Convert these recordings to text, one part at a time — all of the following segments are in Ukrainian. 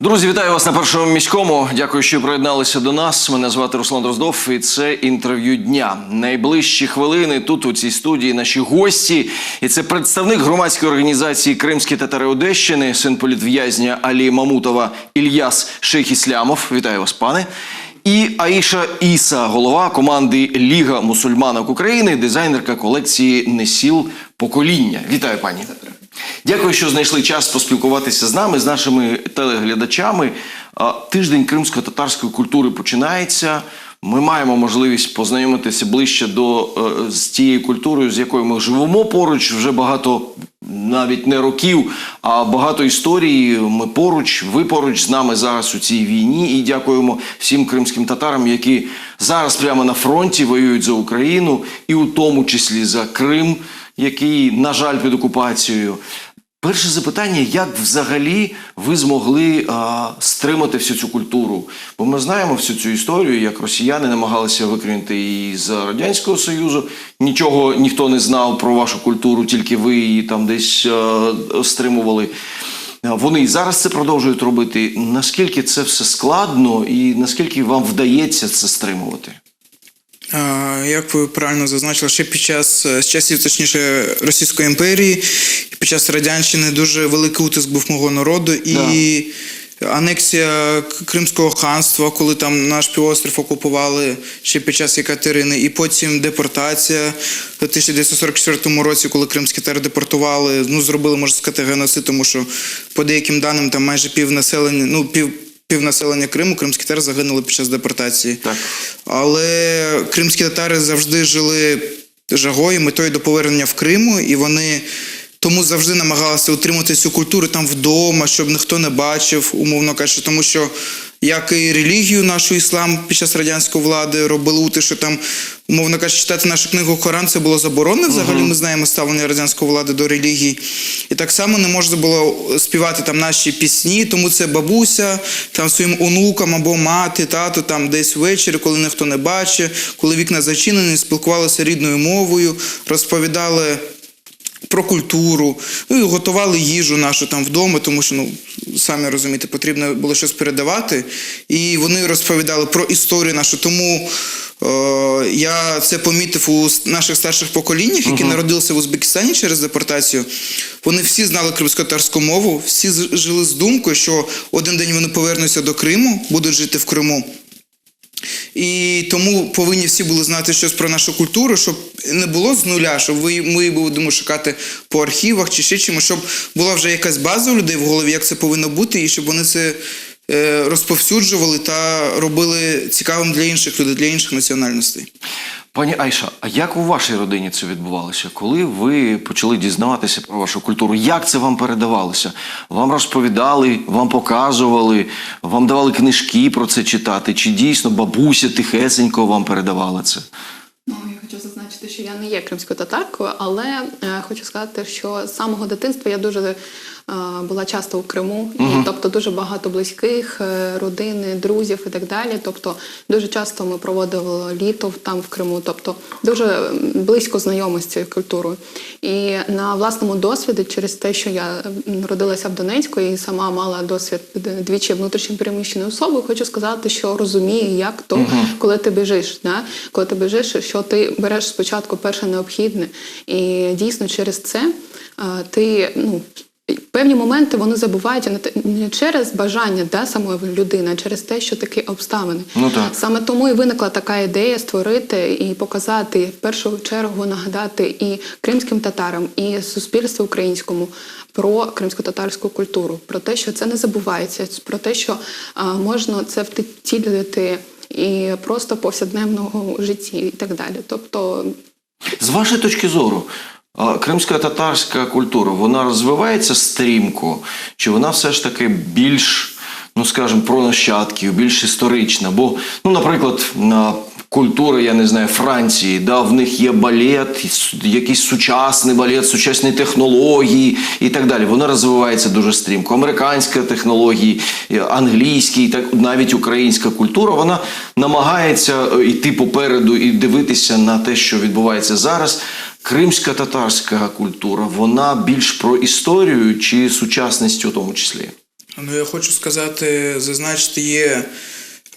Друзі, вітаю вас на першому міському. Дякую, що приєдналися до нас. Мене звати Руслан Дроздов, і це інтерв'ю дня. Найближчі хвилини тут у цій студії наші гості. І це представник громадської організації Кримські татари Одещини, син політв'язня Алі Мамутова Ільяс Шейх-Іслямов. Вітаю вас, пане. І Аїша Іса, голова команди Ліга мусульманок України, дизайнерка колекції Несіл покоління. Вітаю, пані. Дякую, що знайшли час поспілкуватися з нами, з нашими телеглядачами. Тиждень кримсько-татарської культури починається. Ми маємо можливість познайомитися ближче до е, з тією культурою, з якою ми живемо поруч вже багато, навіть не років, а багато історій. Ми поруч, ви поруч з нами зараз у цій війні. І дякуємо всім кримським татарам, які зараз прямо на фронті воюють за Україну, і у тому числі за Крим, який, на жаль, під окупацією. Перше запитання: як взагалі ви змогли а, стримати всю цю культуру? Бо ми знаємо всю цю історію, як росіяни намагалися викинути її з радянського союзу. Нічого ніхто не знав про вашу культуру, тільки ви її там десь а, стримували. Вони і зараз це продовжують робити. Наскільки це все складно, і наскільки вам вдається це стримувати? Як ви правильно зазначили, ще під час з часів, точніше, Російської імперії, під час радянщини дуже великий утиск був мого народу і анексія Кримського ханства, коли там наш півострів окупували ще під час Екатерини, і потім депортація в 1944 році, коли кримські татари депортували, ну зробили можна сказати геноцид, тому що по деяким даним там майже пів населення, ну пів. Півнаселення Криму кримські татари загинули під час депортації. Так. Але кримські татари завжди жили жагою, метою до повернення в Криму, і вони тому завжди намагалися утримати цю культуру там вдома, щоб ніхто не бачив, умовно кажучи, тому що як і релігію нашу іслам під час радянської влади робили ути, що там, умовно кажучи, читати нашу книгу Коран це було заборонено. Взагалі ми знаємо ставлення радянської влади до релігії. І так само не можна було співати там наші пісні, тому це бабуся там своїм онукам або мати, тато там десь ввечері, коли ніхто не бачить, коли вікна зачинені, спілкувалися рідною мовою, розповідали про культуру, ну і готували їжу нашу там вдома, тому що ну самі розумієте, потрібно було щось передавати. І вони розповідали про історію нашу. Тому е, я це помітив у наших старших поколіннях, які народилися в Узбекистані через депортацію. Вони всі знали кримсько-татарську мову, всі жили з думкою, що один день вони повернуться до Криму, будуть жити в Криму. І тому повинні всі були знати щось про нашу культуру, щоб не було з нуля, щоб ми будемо шукати по архівах чи ще чимось, щоб була вже якась база у людей в голові, як це повинно бути, і щоб вони це розповсюджували та робили цікавим для інших людей, для інших національностей. Пані Айша, а як у вашій родині це відбувалося? Коли ви почали дізнаватися про вашу культуру? Як це вам передавалося? Вам розповідали, вам показували, вам давали книжки про це читати? Чи дійсно бабуся тихесенько вам передавала це? Ну, я хочу зазначити, що я не є кримською татаркою, але е, хочу сказати, що з самого дитинства я дуже е, була часто у Криму, і, тобто дуже багато близьких, е, родини, друзів і так далі. Тобто дуже часто ми проводили літо там в Криму, тобто дуже близько знайомі з цією культурою. І на власному досвіді, через те, що я народилася в Донецьку і сама мала досвід двічі внутрішньо переміщеної особи, хочу сказати, що розумію, як то, коли ти біжиш, да? коли ти біжиш, що ти береш спочатку перше необхідне, і дійсно через це е, ти ну. Певні моменти вони забувають не через бажання да, самої людини, а через те, що такі обставини. Ну так. Саме тому і виникла така ідея створити і показати в першу чергу нагадати і кримським татарам, і суспільству українському про кримсько-татарську культуру, про те, що це не забувається, про те, що а, можна це втілювати і просто в повсякденному житті, і так далі. Тобто З вашої точки зору, кримська татарська культура вона розвивається стрімко, чи вона все ж таки більш, ну скажімо, про нащадків, більш історична? Бо, ну, наприклад, на культури, я не знаю, Франції, да, в них є балет, якийсь сучасний балет, сучасні технології і так далі. Вона розвивається дуже стрімко. Американська технології, е, англійський, так навіть українська культура, вона намагається е, йти попереду і дивитися на те, що відбувається зараз. Кримська татарська культура, вона більш про історію чи сучасність у тому числі? Ну, я хочу сказати, зазначити, є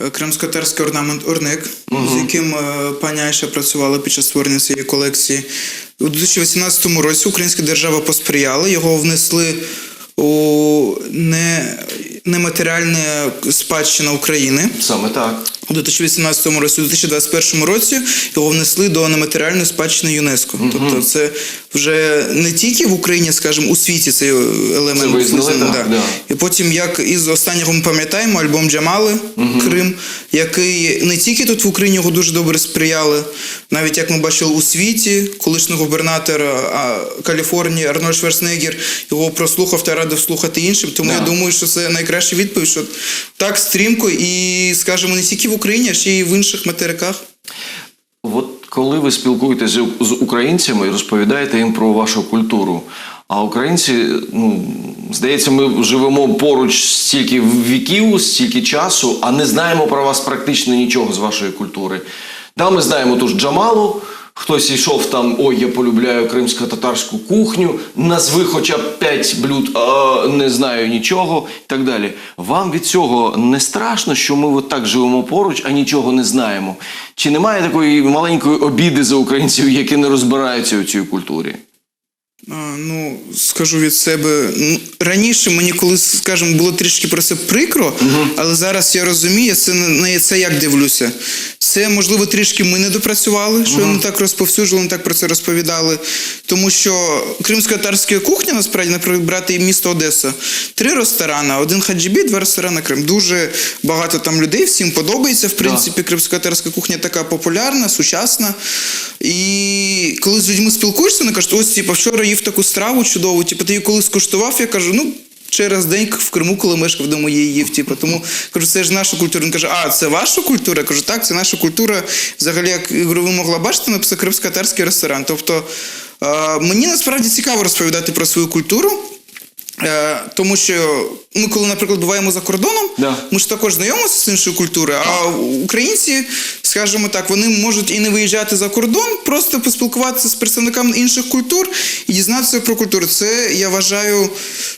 е, кримсько-татарський орнамент Орник, з яким е, пані Айша працювала під час створення цієї колекції. У 2018 році українська держава посприяла, його внесли у не, нематеріальне спадщина України. Саме так. У 2018 році, у 2021 році його внесли до нематеріальної спадщини ЮНЕСКО. Тобто це вже не тільки в Україні, скажімо, у світі цей елемент Це визнали, так, да. да. І потім, як із останнього ми пам'ятаємо, альбом Джамали Крим, який не тільки тут в Україні його дуже добре сприяли, навіть як ми бачили у світі, колишній губернатор а, Каліфорнії Арнольд Шварценеггер його прослухав та радив слухати іншим. Тому Да. я думаю, що це найкраща відповідь, що так стрімко і, скажімо, не тільки в Україні, а ще й в інших материках. От коли ви спілкуєтеся з українцями і розповідаєте їм про вашу культуру, а українці, ну здається, ми живемо поруч стільки віків, стільки часу, а не знаємо про вас практично нічого з вашої культури. Да, ми знаємо ту ж Джамалу. Хтось йшов там, ой, я полюбляю кримсько-татарську кухню, назви хоча б п'ять блюд, а не знаю нічого і так далі. Вам від цього не страшно, що ми от так живемо поруч, а нічого не знаємо? Чи немає такої маленької обіди за українців, які не розбираються у цій культурі? Ну, скажу від себе. Ну, раніше мені колись, скажімо, було трішки про це прикро, але зараз я розумію, це на це як дивлюся. Це, можливо, трішки ми не допрацювали, що не так розповсюджували, не так про це розповідали. Тому що кримсько-татарська кухня, насправді, наприклад, брати і місто Одеса. Три ресторани, один хаджибі, два ресторани Крим. Дуже багато там людей, всім подобається. В принципі, кримсько-татарська кухня така популярна, сучасна. І коли з людьми спілкуєшся, вони кажуть, ось типу, вчора їв таку страву чудову, типу, ти її коли скуштував, я кажу, ну. Через день в Криму, коли мешкав вдома, її їв. Типу. Тому кажу, це ж наша культура. Він каже, а це ваша культура? Я кажу, так, це наша культура. Взагалі, як говорю, ви могла бачити, написав кримсько-татарський ресторан. Тобто мені насправді цікаво розповідати про свою культуру. Е, тому що ми, коли, наприклад, буваємо за кордоном, Да. ми ж також знайомимося з іншою культурою, а українці, скажімо так, вони можуть і не виїжджати за кордон, просто поспілкуватися з представниками інших культур і дізнатися про культуру. Це я вважаю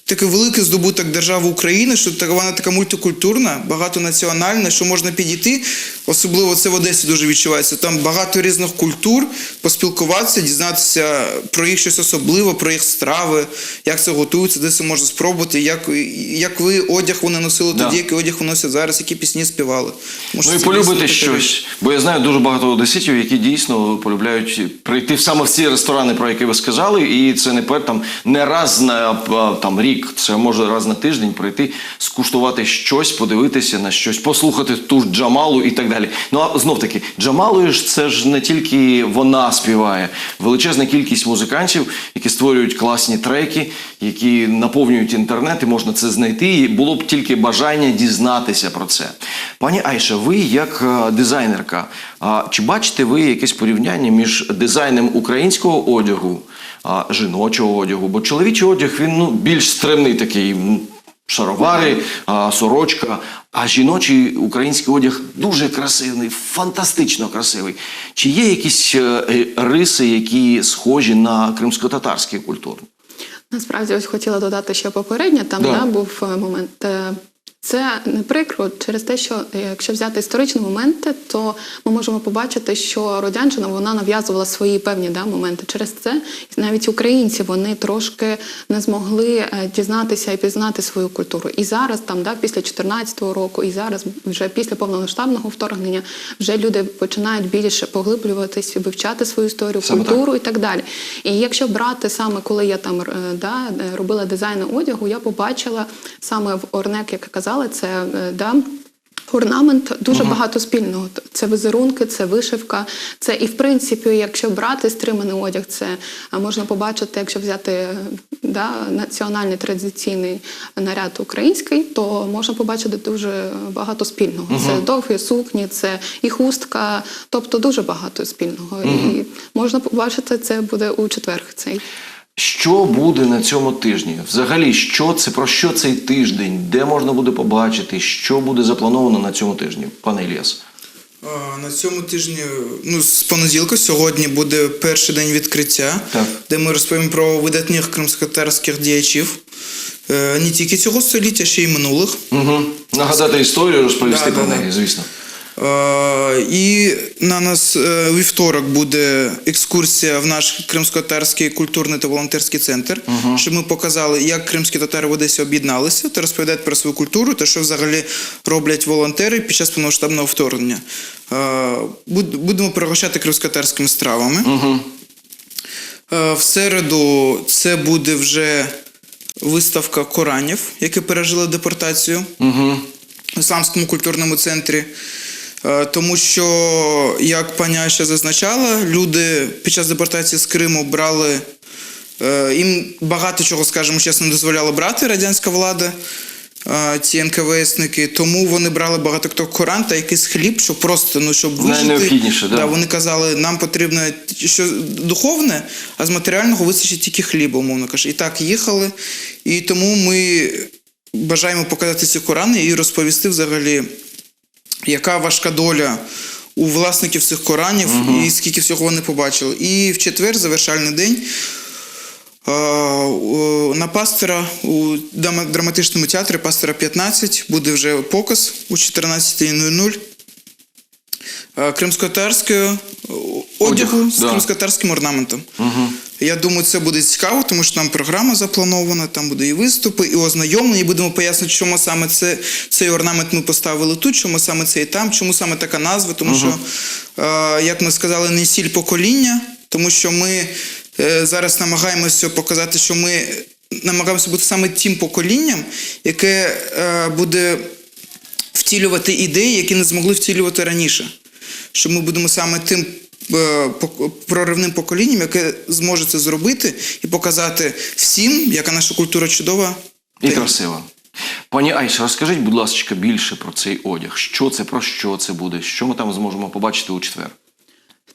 такий великий здобуток держави України, що вона така мультикультурна, багатонаціональна, що можна підійти. Особливо це в Одесі дуже відчувається. Там багато різних культур, поспілкуватися, дізнатися про їх щось особливе, про їх страви, як це готується, де це можна спробувати, як, як ви одяг вони носили Да. тоді, який одяг вони носять зараз, які пісні співали. Тому Ну і полюбити щось. Бо я знаю дуже багато одеситів, які дійсно полюбляють прийти саме в ці ресторани, про які ви сказали, і це не пер там не раз на там рік, це може раз на тиждень прийти, скуштувати щось, подивитися на щось, послухати ту ж Джамалу і так далі. Ну а знов таки, Джамалою ж це ж не тільки вона співає, величезна кількість музикантів, які створюють класні треки, які наповнюють інтернет, і можна це знайти. І було б тільки бажання дізнатися про це. Пані Айша, ви як е, дизайнерка, чи бачите ви якесь порівняння між дизайном українського одягу, жіночого одягу? Бо чоловічий одяг він ну, більш стримний такий. Шаровари, сорочка, а жіночий український одяг дуже красивий, фантастично красивий. Чи є якісь е, риси, які схожі на кримсько-татарські культури? Насправді, ось хотіла додати ще попередньо, там Да. да. був е, момент. Це не прикро через те, що е, якщо взяти історичні моменти, то ми можемо побачити, що радянщина вона нав'язувала свої певні да, моменти. Через це навіть українці вони трошки не змогли е, дізнатися і пізнати свою культуру. І зараз, там, да, після 2014 року, і зараз, вже після повномасштабного вторгнення, вже люди починають більше поглиблюватись, вивчати свою історію, Саме так. культуру і так далі. І якщо брати саме, коли я там е, да, робила дизайн одягу, я побачила саме в Орнек, як я казала, це е, да. Орнамент дуже багато спільного. Це візерунки, це вишивка. Це і в принципі, якщо брати стриманий одяг, це е, можна побачити, якщо взяти е, да, національний традиційний наряд український, то можна побачити дуже багато спільного. Це довгі сукні, це і хустка, тобто дуже багато спільного. І можна побачити це буде у четвер. Цей Що буде на цьому тижні? Взагалі, що це про що цей тиждень? Де можна буде побачити? Що буде заплановано на цьому тижні, пане Іліас? На цьому тижні, ну з понеділка, сьогодні буде перший день відкриття, Так. де ми розповімо про видатних кримськотарських діячів. е, не тільки цього століття, ще й минулих. Угу. Нагадати історію, розповісти Да, про да, неї, звісно. Е, І на нас е, у вівторок буде екскурсія в наш кримсько-татарський культурний та волонтерський центр, щоб ми показали, як кримські татари в Одесі об'єдналися та розповідають про свою культуру та що взагалі роблять волонтери під час повномасштабного вторгнення. Е, Будемо пригощати кримсько-татарськими стравами. Е, В середу це буде вже виставка Коранів, які пережили депортацію Угу. в Ісламському культурному центрі. Е, Тому що, як пані Айша зазначала, люди під час депортації з Криму брали е, їм багато чого, скажімо чесно, не дозволяла брати радянська влада, е, ці НКВСники. Тому вони брали багато хто Коран та якийсь хліб, щоб просто ну, щоб вижити. Найнеобхідніше, да. вони казали, нам потрібно що духовне, а з матеріального вистачить тільки хліба, умовно кажучи. І так їхали. І тому ми бажаємо показати ці Корани і розповісти взагалі, яка важка доля у власників цих Коранів і скільки всього вони побачили. І в четвер, завершальний день. е, На пастора у драматичному театрі пастора 15 буде вже показ у 14.00 е, кримсько-татарського одягу Одяг, з да. кримсько-татарським орнаментом. Я думаю, це буде цікаво, тому що там програма запланована, там буде і виступи, і ознайомлення, і будемо пояснити, чому саме це, цей орнамент ми поставили тут, чому саме цей там, чому саме така назва, тому що, е, як ми сказали, не сіль покоління, тому що ми е, зараз намагаємося показати, що ми намагаємося бути саме тим поколінням, яке е, буде втілювати ідеї, які не змогли втілювати раніше. Що ми будемо саме тим проривним поколінням, яке зможе це зробити і показати всім, яка наша культура чудова. І Та- красиво. Пані Айша, розкажіть, будь ласка, більше про цей одяг. Що це, про що це буде? Що ми там зможемо побачити у четвер?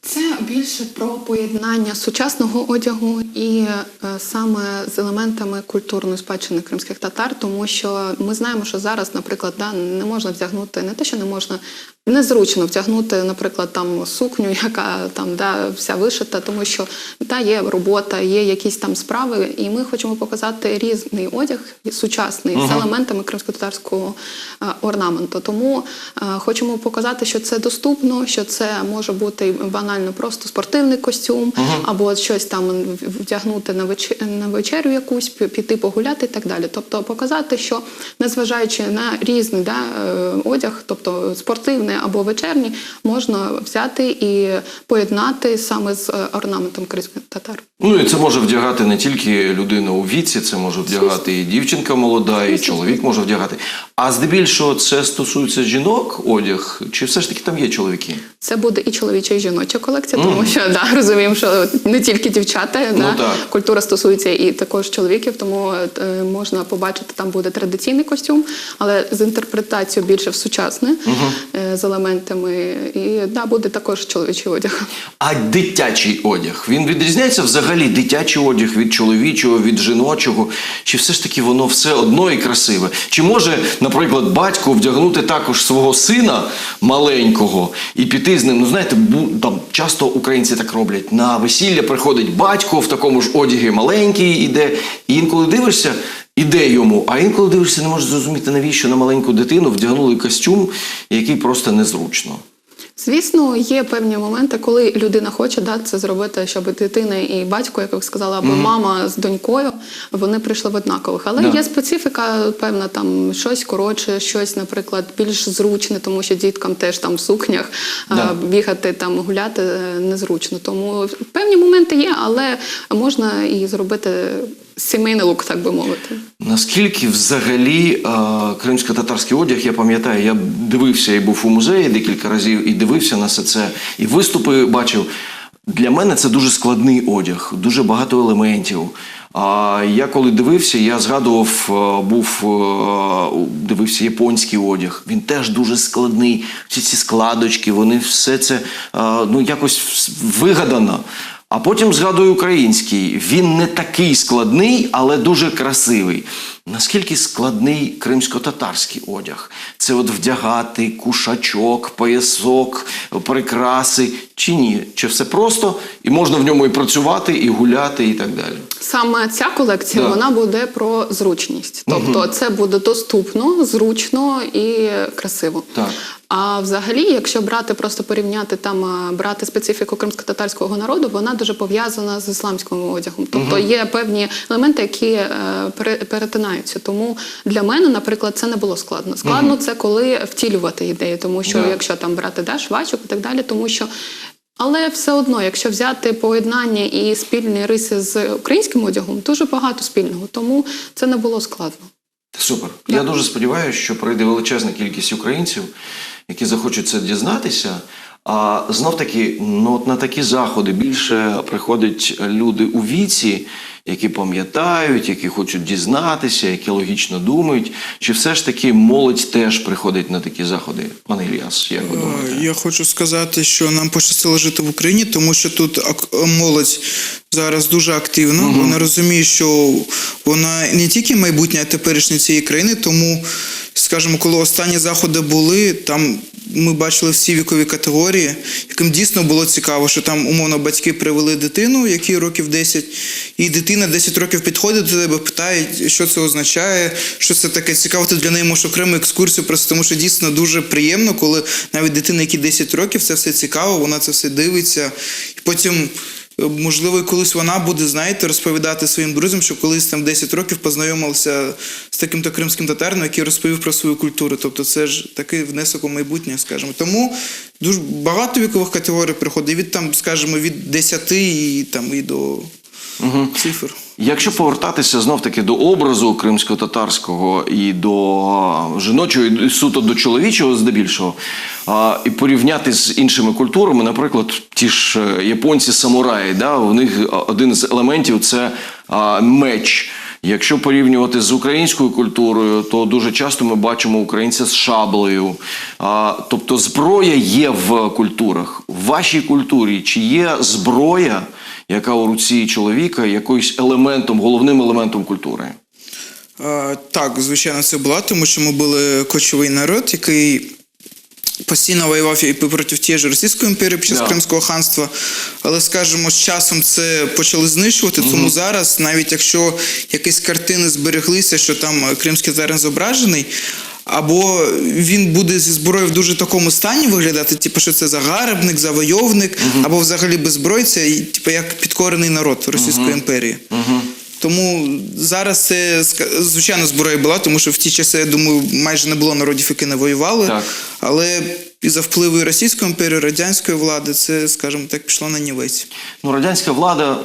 Це більше про поєднання сучасного одягу і е, саме з елементами культурної спадщини кримських татар, тому що ми знаємо, що зараз, наприклад, да, не можна вдягнути, не те, що не можна, незручно вдягнути, наприклад, там сукню, яка там да, вся вишита, тому що да, є робота, є якісь там справи, і ми хочемо показати різний одяг, сучасний, з елементами кримсько-татарського е, орнаменту. Тому е, хочемо показати, що це доступно, що це може бути банально просто спортивний костюм, або щось там вдягнути на вечерю, на вечерю якусь, піти погуляти і так далі. Тобто показати, що незважаючи на різний да, е, одяг, тобто спортивний або вечірній, можна взяти і поєднати саме з е, орнаментом кримських татар. Ну і це може вдягати не тільки людина у віці, це може вдягати і дівчинка молода, і чоловік може вдягати. А здебільшого це стосується жінок одяг, чи все ж таки там є чоловіки? Це буде і чоловіча, і жіноча колекція, тому що да, розуміємо, що не тільки дівчата, да, Ну, так. культура стосується і також чоловіків, тому е, можна побачити, там буде традиційний костюм, але з інтерпретацією більше в сучасне, е, з елементами. І да, буде також чоловічий одяг. А дитячий одяг він відрізняється взагалі дитячий одяг від чоловічого, від жіночого? Чи все ж таки воно все одно і красиве? Чи може, наприклад, батько вдягнути також свого сина маленького і піти з ним? Ну знаєте, там часто українці так роблять. На весілля приходить батько в такому ж одягі маленький іде, і інколи дивишся. Іде йому, а інколи дивишся, не можеш зрозуміти, навіщо на маленьку дитину вдягнули костюм, який просто незручно. Звісно, є певні моменти, коли людина хоче да, це зробити, щоб дитина і батько, як ви сказали, або мама з донькою, вони прийшли в однакових. Але Да. є специфіка, певна там щось коротше, щось, наприклад, більш зручне, тому що діткам теж там в сукнях Да. бігати там гуляти е, незручно. Тому певні моменти є, але можна і зробити сімейний лук, так би мовити. Наскільки взагалі е, кримсько-татарський одяг, я пам'ятаю, я дивився і був у музеї декілька разів і дивився на все це, і виступи бачив. Для мене це дуже складний одяг, дуже багато елементів. А я коли дивився, я згадував, е, був е, дивився японський одяг. Він теж дуже складний. Всі ці складочки, вони все це ну якось вигадано. А потім згадую український. Він не такий складний, але дуже красивий. Наскільки складний кримсько-татарський одяг? Це от вдягати кушачок, поясок, прикраси чи ні? Чи все просто і можна в ньому і працювати, і гуляти, і так далі? Саме ця колекція Да. вона буде про зручність. Тобто це буде доступно, зручно і красиво. Так. А взагалі, якщо брати, просто порівняти там, брати специфіку кримсько-татарського народу, вона дуже пов'язана з ісламським одягом. Тобто є певні елементи, які е, пере- перетинаються. Тому для мене, наприклад, це не було складно. Складно це коли втілювати ідею, тому що Да. якщо там брати да, швачок і так далі, тому що. Але все одно, якщо взяти поєднання і спільні риси з українським одягом, дуже багато спільного, тому це не було складно. Супер. Я дуже сподіваюся, що прийде величезна кількість українців, які захочуть це дізнатися. А знов таки, ну от на такі заходи більше приходять люди у віці, які пам'ятають, які хочуть дізнатися, які логічно думають. Чи все ж таки молодь теж приходить на такі заходи? Пане Ільяс, як ви думаєте? Е, Я хочу сказати, що нам пощастило жити в Україні, тому що тут молодь зараз дуже активна. Вона розуміє, що вона не тільки майбутнє, а теперішнє цієї країни. Тому, скажімо, коли останні заходи були, там ми бачили всі вікові категорії, яким дійсно було цікаво, що там умовно батьки привели дитину, якій років 10, і дитина 10 років підходить до тебе, питає, що це означає, що це таке цікаво. Ти для неї можеш окрему екскурсію, просто тому що дійсно дуже приємно, коли навіть дитина, якій 10 років, це все цікаво, вона це все дивиться. І потім. е, Можливо, колись вона буде, знаєте, розповідати своїм друзям, що колись там 10 років познайомилася з таким-то кримським татарином, який розповів про свою культуру. Тобто це ж такий внесок у майбутнє, скажімо. Тому дуже багато вікових категорій приходить від там, скажімо, від 10 і там і до цифр. Якщо повертатися знов таки до образу кримсько-татарського і до жіночого, і суто до чоловічого, здебільшого, а, і порівняти з іншими культурами, наприклад, ті ж е, японці самураї, да, у них один з елементів це а, меч. Якщо порівнювати з українською культурою, то дуже часто ми бачимо українця з шаблею. А, тобто зброя є в культурах. В вашій культурі чи є зброя, яка у руці чоловіка якоюсь елементом, головним елементом культури? Так, звичайно, це була, тому що ми були кочовий народ, який постійно воював і проти тієї ж Російської імперії під час Да. Кримського ханства. Але, скажімо, з часом це почали знищувати. Тому зараз, навіть якщо якісь картини збереглися, що там е, кримський татарин зображений. Або він буде зі зброєю в дуже такому стані виглядати, типу, що це загарбник, завойовник, або взагалі беззбройця, і типу як підкорений народ Російської імперії. Тому зараз це звичайно зброя була, тому що в ті часи, я думаю, майже не було народів, які не воювали. Так. Але і за впливу Російської імперії, радянської влади, це, скажімо так, пішло на нівець. Ну, радянська влада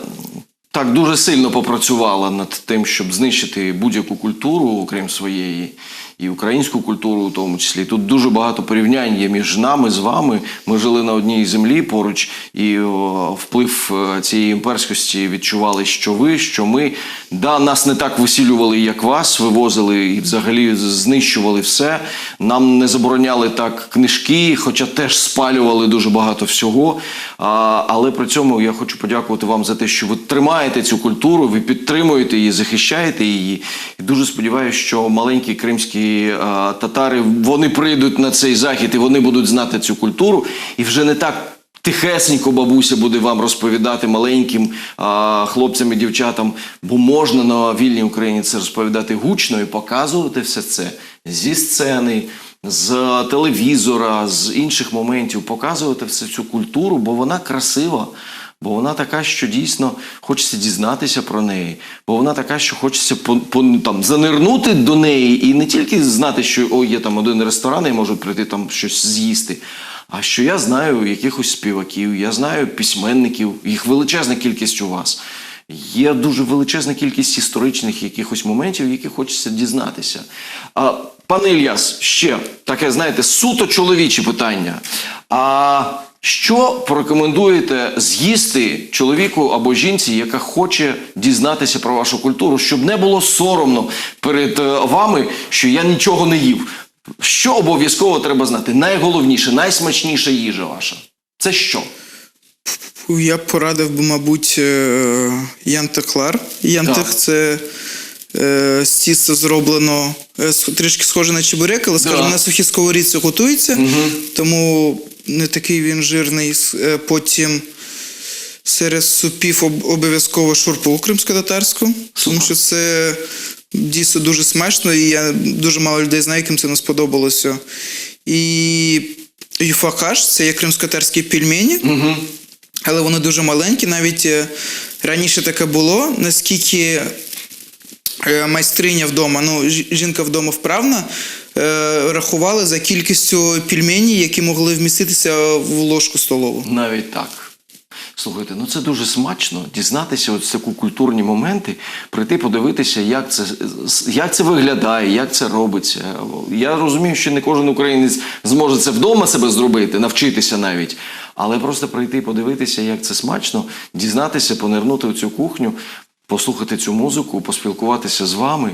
так дуже сильно попрацювала над тим, щоб знищити будь-яку культуру, окрім своєї, і українську культуру, в тому числі. Тут дуже багато порівнянь є між нами з вами. Ми жили на одній землі поруч, і о, вплив е, цієї імперськості відчували, що ви, що ми. Да, нас не так висілювали, як вас, вивозили і взагалі знищували все. Нам не забороняли так книжки, хоча теж спалювали дуже багато всього. А, але при цьому я хочу подякувати вам за те, що ви тримаєте цю культуру, ви підтримуєте її, захищаєте її. І дуже сподіваюся, що маленькі а, татари вони прийдуть на цей захід і вони будуть знати цю культуру. І вже не так. Тихесенько бабуся буде вам розповідати маленьким хлопцям і дівчатам, бо можна на вільній Україні це розповідати гучно і показувати все це зі сцени, з телевізора, з інших моментів, показувати всю цю культуру, бо вона красива. Бо вона така, що дійсно хочеться дізнатися про неї, бо вона така, що хочеться по, по, там, занирнути до неї і не тільки знати, що о, є там один ресторан, я можу прийти там щось з'їсти. А що я знаю якихось співаків, я знаю письменників, їх величезна кількість у вас. Є дуже величезна кількість історичних якихось моментів, які хочеться дізнатися. А, пане Ільяс, ще таке, знаєте, суто чоловіче питання. А що порекомендуєте з'їсти чоловіку або жінці, яка хоче дізнатися про вашу культуру, щоб не було соромно перед е, вами, що я нічого не їв? Що обов'язково треба знати? Найголовніше, найсмачніша їжа ваша. Це що? Я б порадив би, мабуть, е, янтехлар. Янтех це Е, з тіста зроблено трішки схоже на чебурек, але скажімо, Да. на сухій сковорідці готується, тому не такий він жирний. Е, Потім серед супів обов'язково шурпу кримсько-татарську, тому що це дійсно дуже смачно, і я дуже мало людей знаю, яким це не сподобалося. І юфакаш це є кримсько-татарські пельмені. Але вони дуже маленькі. Навіть е, раніше таке було, наскільки е, майстриня вдома, ну, жінка вдома вправна, рахували за кількістю пельменей, які могли вміститися в ложку столову. Навіть так. Слухайте, ну це дуже смачно дізнатися ось таку культурні моменти, прийти подивитися, як це, як це виглядає, як це робиться. Я розумію, що не кожен українець зможе це вдома себе зробити, навчитися навіть. Але просто прийти подивитися, як це смачно, дізнатися, понирнути в цю кухню, послухати цю музику, поспілкуватися з вами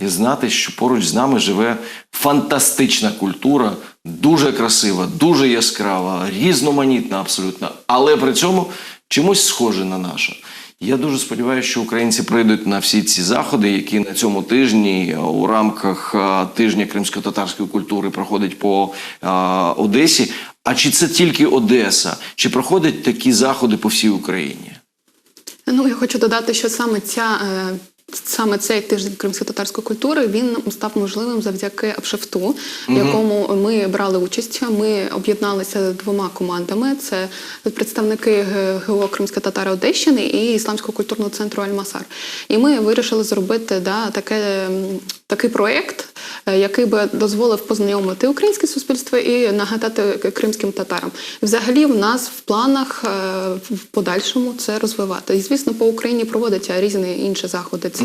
і знати, що поруч з нами живе фантастична культура, дуже красива, дуже яскрава, різноманітна абсолютно, але при цьому чимось схоже на наша. Я дуже сподіваюся, що українці прийдуть на всі ці заходи, які на цьому тижні у рамках тижня кримсько-татарської культури проходить по Одесі. А чи це тільки Одеса? Чи проходять такі заходи по всій Україні? Ну, я хочу додати, що саме ця. е, Саме цей тиждень кримсько-татарської культури він став можливим завдяки Апшефту, в якому ми брали участь. Ми об'єдналися двома командами: це представники ГО Кримська татара Одещини і Ісламського культурного центру Аль-Масар. І ми вирішили зробити да, таке, такий проєкт, е, який би дозволив познайомити українське суспільство і нагадати кримським татарам. Взагалі в нас в планах е, в подальшому це розвивати. І звісно, по Україні проводяться різні інші заходи. Це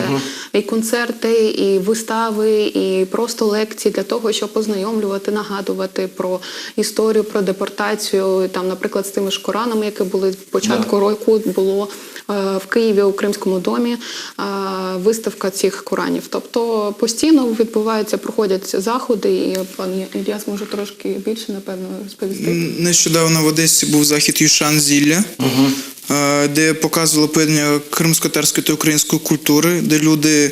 і концерти, і вистави, і просто лекції для того, щоб познайомлювати, нагадувати про історію, про депортацію. Там, наприклад, з тими ж Коранами, які були в початку року, було в Києві у Кримському домі е, виставка цих Коранів. Тобто постійно відбуваються, проходять заходи, і пан Ільяс може трошки більше, напевно, розповісти. Нещодавно в Одесі був захід Юшан Зілля, е, де показували поєднання кримсько-татарської та української культури, де люди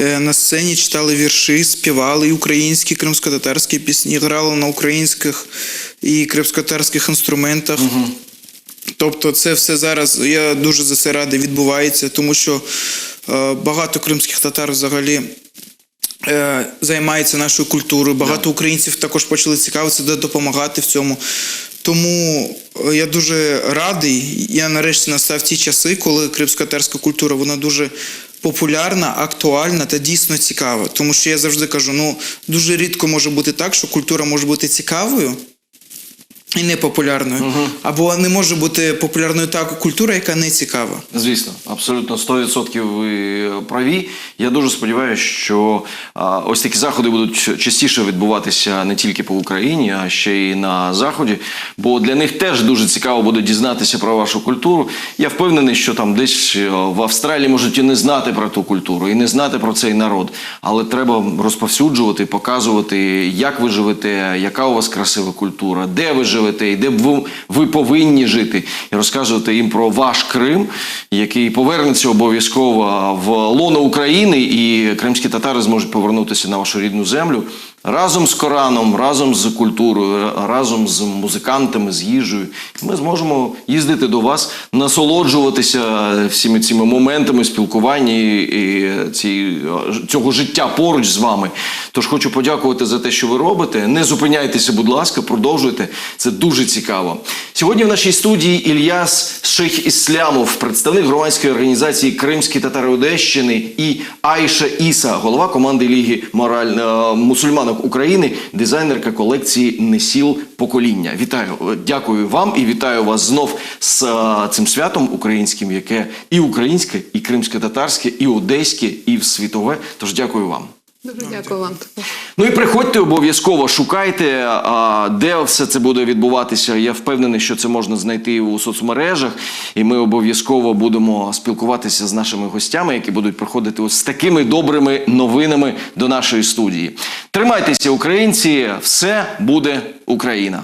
е, на сцені читали вірші, співали і українські кримсько-татарські пісні, грали на українських і кримсько-татарських інструментах. Тобто, це все зараз, я дуже за це радий, відбувається, тому що е, багато кримських татар взагалі е, займається нашою культурою. Багато українців також почали цікавитися, де допомагати в цьому. Тому е, я дуже радий. Я нарешті настав ті часи, коли кримсько-татарська культура вона дуже популярна, актуальна та дійсно цікава. Тому що я завжди кажу: ну дуже рідко може бути так, що культура може бути цікавою. І непопулярною. Або не може бути популярною та культура, яка не цікава. Звісно, абсолютно 100% ви праві. Я дуже сподіваюся, що а, ось такі заходи будуть частіше відбуватися не тільки по Україні, а ще й на заході. Бо для них теж дуже цікаво буде дізнатися про вашу культуру. Я впевнений, що там десь е, в Австралії можуть і не знати про ту культуру, і не знати про цей народ. Але треба розповсюджувати, показувати, як ви живете, яка у вас красива культура, де ви живете, і де б ви повинні жити, і розказувати їм про ваш Крим, який повернеться обов'язково в лоно України, і кримські татари зможуть повернутися на вашу рідну землю разом з Кораном, разом з культурою, разом з музикантами, з їжею. Ми зможемо їздити до вас, насолоджуватися всіми цими моментами спілкування і, ці, цього життя поруч з вами. Тож хочу подякувати за те, що ви робите. Не зупиняйтеся, будь ласка, продовжуйте. Це дуже цікаво. Сьогодні в нашій студії Ільяс Шейх Іслямов, представник громадської організації Кримські татари Одещини, і Айша Іса, голова команди Ліги мораль... е, мусульманок України, дизайнерка колекції Несіл покоління. Вітаю, Е, дякую вам і вітаю вас знов з е, цим святом українським, яке і українське, і кримське-татарське, і одеське, і світове. Тож дякую вам. Дуже дякую вам. Ну і приходьте обов'язково, шукайте, а, де все це буде відбуватися. Я впевнений, що це можна знайти у соцмережах, і ми обов'язково будемо спілкуватися з нашими гостями, які будуть приходити ось з такими добрими новинами до нашої студії. Тримайтеся, українці! Все буде Україна!